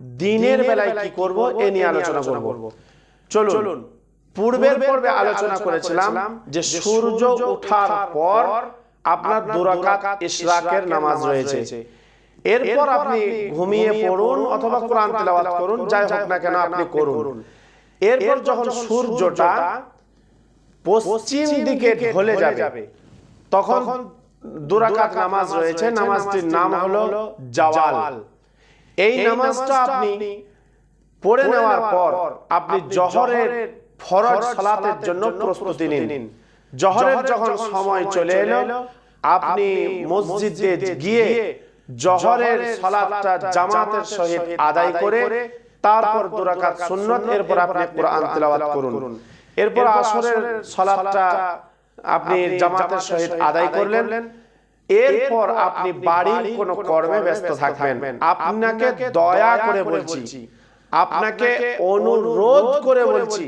দিনের বেলায় কি করব? এ নিয়ে আলোচনা করব। চলুন পূর্বের পর্বে আলোচনা করেছিলাম যে সূর্য ওঠার পর আপনার দুরাকাত ইশরাকের নামাজ রয়েছে। এরপর আপনি ঘুমিয়ে পড়ুন অথবা কোরআন তেলাওয়াত করুন যাই হোক না কেন আপনি করুন। এরপর যখন সূর্যটা পশ্চিম দিকে ঢলে যাবে তখন দুরাকাত নামাজ রয়েছে। নামাজটির নাম হলো জাওয়াল। এই নামাজটা আপনি পড়ে নেওয়ার পর আপনি জহরের ফরজ সালাতের জন্য প্রস্তুতি নিন। জহরের যখন সময় চলে এলো আপনি মসজিদে গিয়ে জহরের সালাতটা জামাতের সহিত আদায় করে তারপর দুরাকাত সুন্নত এরপর আপনি কোরআন তেলাওয়াত করুন। এরপর আসরের সালাতটা আপনি জামাতের সহিত আদায় করলেন। এরপর আপনি বাড়ির কোনো কর্মে ব্যস্ত থাকবেন। আপনাকে দয়া করে বলছি। আপনাকে অনুরোধ করে বলছি।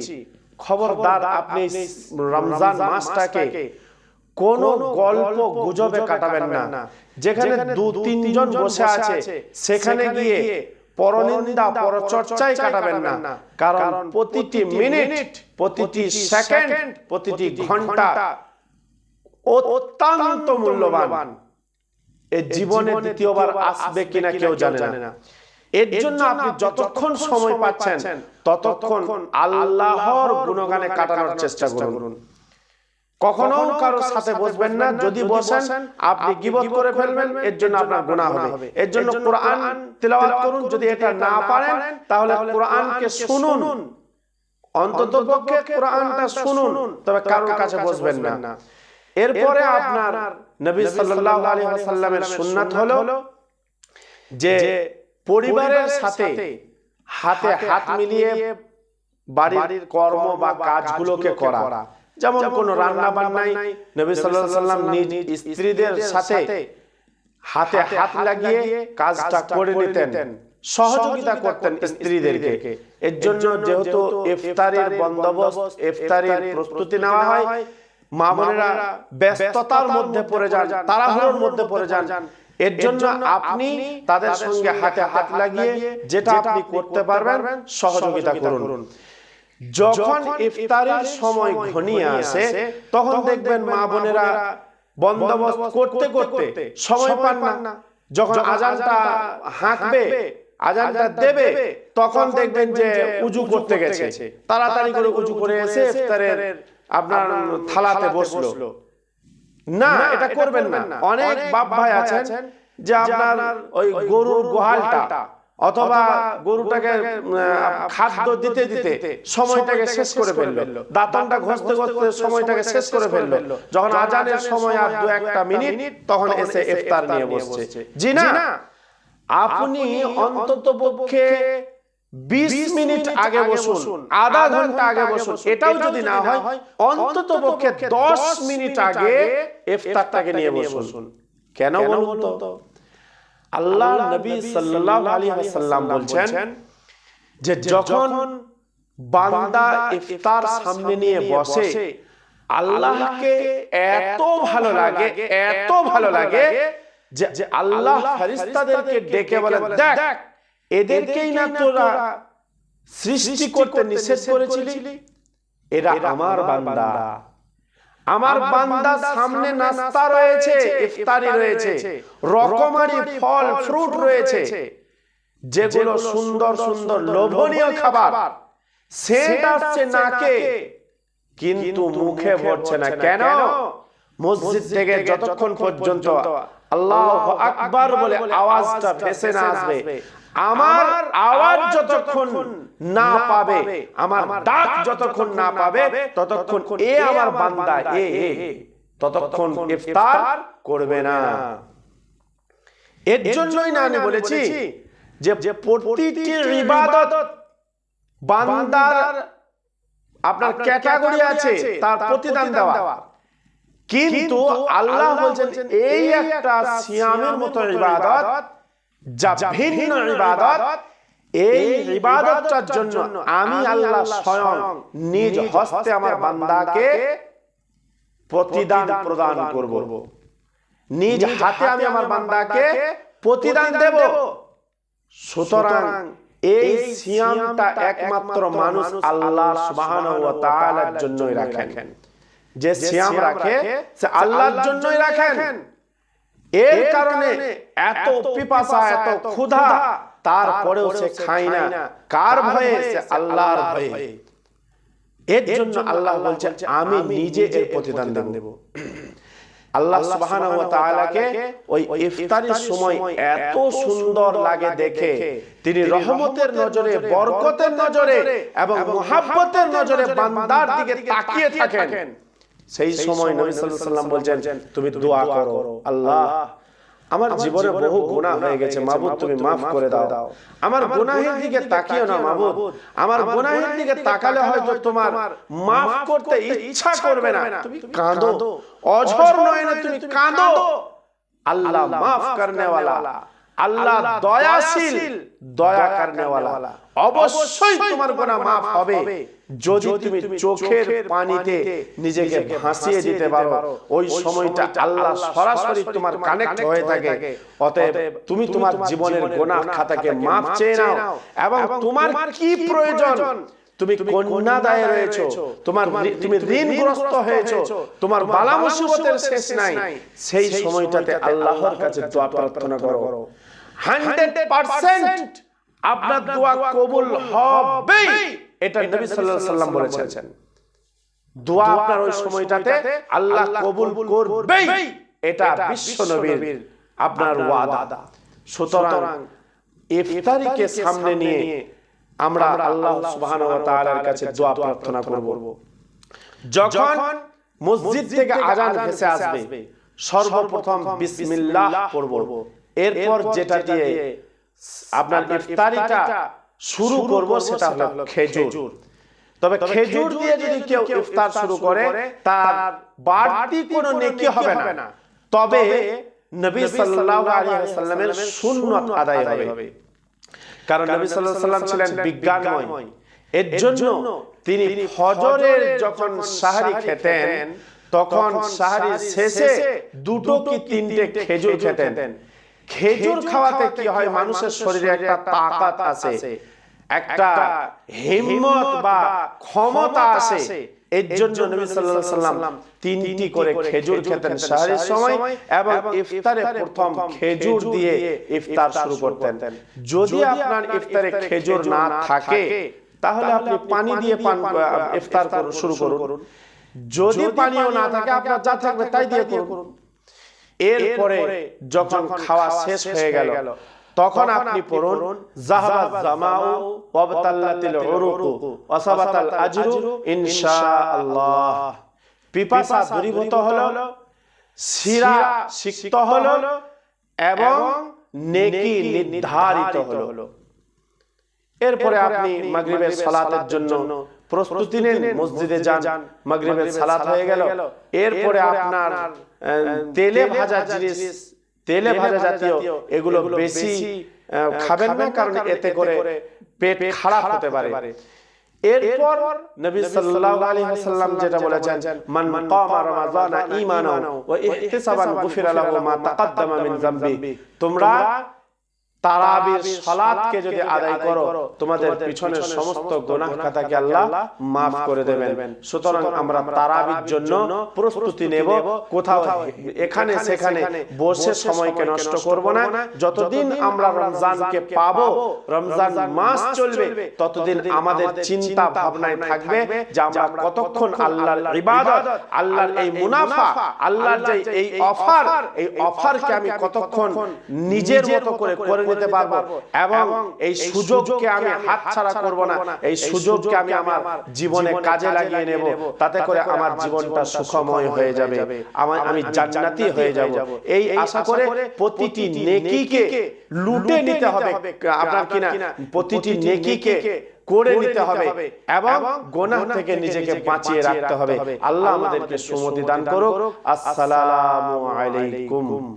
খবরদার আপনি রমজান মাসটাকে কোন গল্প গুজবে কাটাবেন না। যেখানে দু তিনজন বসে আছে সেখানে গিয়ে পরনিন্দা পরচর্চায় কাটাবেন না। কারণ প্রতিটি মিনিট প্রতিটি সেকেন্ড প্রতিটি ঘণ্টা অত্যন্ত মূল্যবান। এ জীবনে দ্বিতীয়বার আসবে কিনা কেউ জানে না। এর জন্য আপনি যতক্ষণ সময় পাচ্ছেন ততক্ষণ আল্লাহর গুণগানে কাটানোর চেষ্টা করুন। কখনো কারোর সাথে বসবেন না। যদি বসেন আপনি গিবত করে ফেলবেন। এর জন্য আপনার গুনাহ হবে। এর জন্য কোরআন তেলাওয়াত করুন। যদি এটা না পারেন তাহলে কোরআনকে শুনুন। অন্তত পক্ষে কোরআনটা শুনুন। তবে কারোর কাছে বসবেন না। এরপরে আপনার নবী সাল্লাল্লাহু আলাইহি ওয়াসাল্লামের সুন্নাত হলো যে পরিবারের সাথে হাতে হাত মিলিয়ে বাড়ির কর্ম বা কাজগুলোকে করা। যেমন কোন রান্না বান্নাই নবী সাল্লাল্লাহু আলাইহি সাল্লাম নিজ স্ত্রীদের সাথে হাতে হাত লাগিয়ে কাজটা করে নিতেন। সহযোগিতা করতেন স্ত্রীদেরকে। এর জন্য যেহেতু ইফতারির বন্দোবস্ত ইফতারির প্রস্তুতি নেওয়া হয় মা বোনেরা ব্যস্ততার মধ্যে পড়ে যান তাড়াহুড়োর মধ্যে পড়ে যান। এর জন্য আপনি তাদের সঙ্গে হাতে হাত লাগিয়ে যেটা আপনি করতে পারবেন সহযোগিতা করুন। যখন ইফতারের সময় ঘনিয়ে আসে তখন দেখবেন মা বোনেরা বন্দোবস্ত করতে করতে সময় পান না। যখন আজানটা হাঁকবে আজানটা দেবে তখন দেখবেন যে উজু করতে গেছে। তাড়াতাড়ি করে উজু করে এসে ইফতারের আপনার থালাতে বসল। না এটা করবেন না। অনেক বাপ ভাই আছেন যে আপনার ওই গরুর গোহালটা অথবা গরুটাকে খাদ্য দিতে দিতে সময়টাকে শেষ করে ফেলল। দাঁতনটা ঘষতে ঘষতে সময়টাকে শেষ করে ফেলল। যখন আজানের সময় আর দু একটা মিনিট তখন এসে ইফতার নিয়ে বসছে। জি না আপনি অন্তত পক্ষে বিশ মিনিট আগে বসুন আধা ঘণ্টা আগে বসুন। এটাও যদি না হয় অন্তত পক্ষে দশ মিনিট আগে ইফতারটাকে নিয়ে বসুন। কেন বলুন তো? আল্লাহ নবী সাল্লাল্লাহু আলাইহি ওয়াসাল্লাম বলছেন যে যখন বান্দা ইফতার সামনে নিয়ে বসে আল্লাহকে এত ভালো লাগে এত ভালো লাগে যে আল্লাহ ফেরেশতাদেরকে ডেকে বলে দেখ এদেরকেই না তোরা সৃষ্টি করতে নিষেধ করেছিলি? এরা আমার বান্দা। আমার বান্দা সামনে নাস্তা রয়েছে ইফতারি রয়েছে রকমারি ফল ফ্রুট রয়েছে। যেগুলো সুন্দর সুন্দর লোভনীয় খাবার। সেন্ট আসছে নাকে কিন্তু মুখে ভরছে না। কেন? মসজিদ থেকে যতক্ষণ পর্যন্ত আল্লাহ আকবার বলে আওয়াজটা ভেসে না আসবে। আমার আওয়াজ যতক্ষণ না পাবে আমার ডাক যতক্ষণ না পাবে ততক্ষণ এ আমার বান্দা এ ততক্ষণ ইফতার করবে না। এর জন্যই না আমি বলেছি যে প্রতিটি ইবাদত বান্দার আপনার ক্যাটাগরি আছে তার প্রতিদান দেওয়া। কিন্তু আল্লাহ বলছেন এই একটা সিয়ামের মতো ইবাদত যা ভিন্ন ইবাদত এই ইবাদতটার জন্য আমি আল্লাহ স্বয়ং নিজ হস্তে আমার বান্দাকে প্রতিদান প্রদান করব। নিজ হাতে আমি আমার বান্দাকে প্রতিদান দেব। সুতরাং এই সিয়ামটা একমাত্র মানুষ আল্লাহ সুবহানাহু ওয়া তাআলার জন্যই রাখেন। যে সিয়াম রাখে সে আল্লাহর জন্যই রাখেন। এর কারণে এত পিপাসা এত ক্ষুধা তারপরেও সে খায় না। কার ভয়ে সে আল্লাহর ভয়ে? এর জন্য আল্লাহ বলছেন আমি নিজে এর প্রতিদান দেব। আল্লাহ সুবহানাহু ওয়া তাআলাকে ওই ইফতারির সময় এত সুন্দর লাগে দেখে। তিনি রহমতের নজরে বরকতের নজরে এবং মুহাব্বতের নজরে বান্দার দিকে তাকিয়ে থাকেন। সেই সময় নবী সাল্লাল্লাহু আলাইহি সাল্লাম বলছেন তুমি দোয়া করো আল্লাহ। আমার জীবনে বহু গুনাহ হয়ে গেছে মাবুদ তুমি maaf করে দাও। আমার গুনাহের দিকে তাকিও না মাবুদ। আমার গুনাহের দিকে তাকালে হয়তো তোমার maaf করতে ইচ্ছা করবে না। তুমি কাঁদো। অঝর নয় না তুমি কাঁদো। আল্লাহ maaf করনে ওয়ালা আল্লাহ দয়াশীল। দয়া করনে ওয়ালা অবশ্যই তোমার গুনাহ maaf হবে। যদি তুমি চোখের পানিতে নিজেকে ভাসিয়ে দিতে পারো ওই সময়টা আল্লাহ সরাসরি তোমার কানেক্ট হয়ে থাকে। অতএব তুমি তোমার জীবনের গোনাহ খাতাকে মাপ চেয়ে নাও। এবং তোমার কি প্রয়োজন? তুমি কন্যা দায়ে রয়েছো। তোমার তুমি ঋণগ্রস্ত হয়েছো। তোমার বালা মুসিবতের শেষ নাই। সেই সময়টাতে আল্লাহর কাছে দোয়া প্রার্থনা করো। 100% আপনার দোয়া কবুল হবেই। এটা নবী সাল্লাল্লাহু আলাইহি সাল্লাম বলেছেন। দোয়া আপনার ওই সময়টাতে আল্লাহ কবুল করবেই। এটা বিশ্ব নবীর আপনার ওয়াদা। সুতরাং ইফতারিকে সামনে নিয়ে আমরা আল্লাহ সুবহানাহু ওয়া তাআলার কাছে দোয়া প্রার্থনা করব। যখন মসজিদ থেকে আজান ভেসে আসবে সর্বপ্রথম বিসমিল্লাহ পড়ব। এরপর যেটা দিয়ে আপনার ইফতারিটা শুরু করব সেটা হলো খেজুর। তবে খেজুর দিয়ে যদি কেউ ইফতার শুরু করে তার বাড়তি কোনো নেকি হবে না। তবে নবী সাল্লাল্লাহু আলাইহি ওয়াসাল্লামের সুন্নাত আদায় হবে। কারণ নবী সাল্লাল্লাহু আলাইহি ওয়াসাল্লাম ছিলেন বিজ্ঞানময়। এর জন্য তিনি ফজরের যখন সাহারি খেতেন তখন সাহারি শেষে দুটো কি তিনটে খেজুর খেতেন। খেজুর খাওয়াতে কি হয়? মানুষের শরীরে একটা তাকাত আছে একটা হিম্মত বা ক্ষমতা আসে এর জন্য নবী সাল্লাল্লাহু সাল্লাম তিনটি করে খেজুর খেতেন সাহারির সময় এবং ইফতারে প্রথম খেজুর দিয়ে ইফতার শুরু করতেন। যদি আপনার ইফতারে খেজুর না থাকে তাহলে আপনি পানি দিয়ে পান ইফতার শুরু করুন। যদি পানিও না থাকে আপনার যা থাকবে তাই দিয়ে করুন। এরপরে যখন খাওয়া শেষ হয়ে গেল তখন আপনি পড়ুন জাহাবাত জামাউ ওয়াবতাল্লাতিল উরুকু ওয়াসাবাতাল আজরু ইনশাআল্লাহ। পিপাসা দূরীভূত হলো শিরা সিক্ত হলো এবং নেকি নির্ধারিত হলো। এরপরে আপনি মাগরিবের সালাতের জন্য প্রস্তুতি নেন মসজিদে যান মাগরিবের সালাত হয়ে গেল। এরপরে আপনার তেলে ভাজা জিনিস তেলে ভাজা জাতীয় এগুলো বেশি খাবেন না কারণ এতে করে পেট খারাপ হতে পারে। এরপর নবী সাল্লাল্লাহু আলাইহি ওয়াসাল্লাম যেটা বলেছেন মান কামা রমাযানা ঈমানান ওয়া ইহতিসাবান গুফিরা লাহু মা তাকাদ্দামা মিন যামবি। তোমরা তারাবির সালাতকে যদি আদায় করো তোমাদের পিছনের সমস্ত গুনাহ খাতাকে আল্লাহ মাফ করে দেবেন। সুতরাং আমরা তারাবির জন্য প্রস্তুতি নেব কোথাও। এখানে সেখানে বসে সময়কে নষ্ট করব না। যতদিন আমরা রমজানকে পাবো রমজান মাস চলবে ততদিন আমাদের চিন্তা ভাবনায় থাকবে যে আমরা কতক্ষণ আল্লাহর ইবাদত আল্লাহর এই মুনাফা আল্লাহর যে এই অফার এই অফারকে আমি কতক্ষণ নিজের মতো করে করে নিতে পারব। এবং এই সুযোগকে আমি হাতছাড়া করব না। এই সুযোগকে আমি আমার জীবনে কাজে লাগিয়ে নেব। তাতে করে আমার জীবনটা সুখময় হয়ে যাবে। আমার আমি জান্নাতি হয়ে যাব। এই আশা করে প্রতিটি নেকিকে লুটে নিতে হবে। আপনার কিনা? প্রতিটি নেকিকে করে নিতে হবে। এবং গোনাহ থেকে নিজেকে বাঁচিয়ে রাখতে হবে। আল্লাহ আমাদেরকে সুমতি দান করুক। আসসালামু আলাইকুম।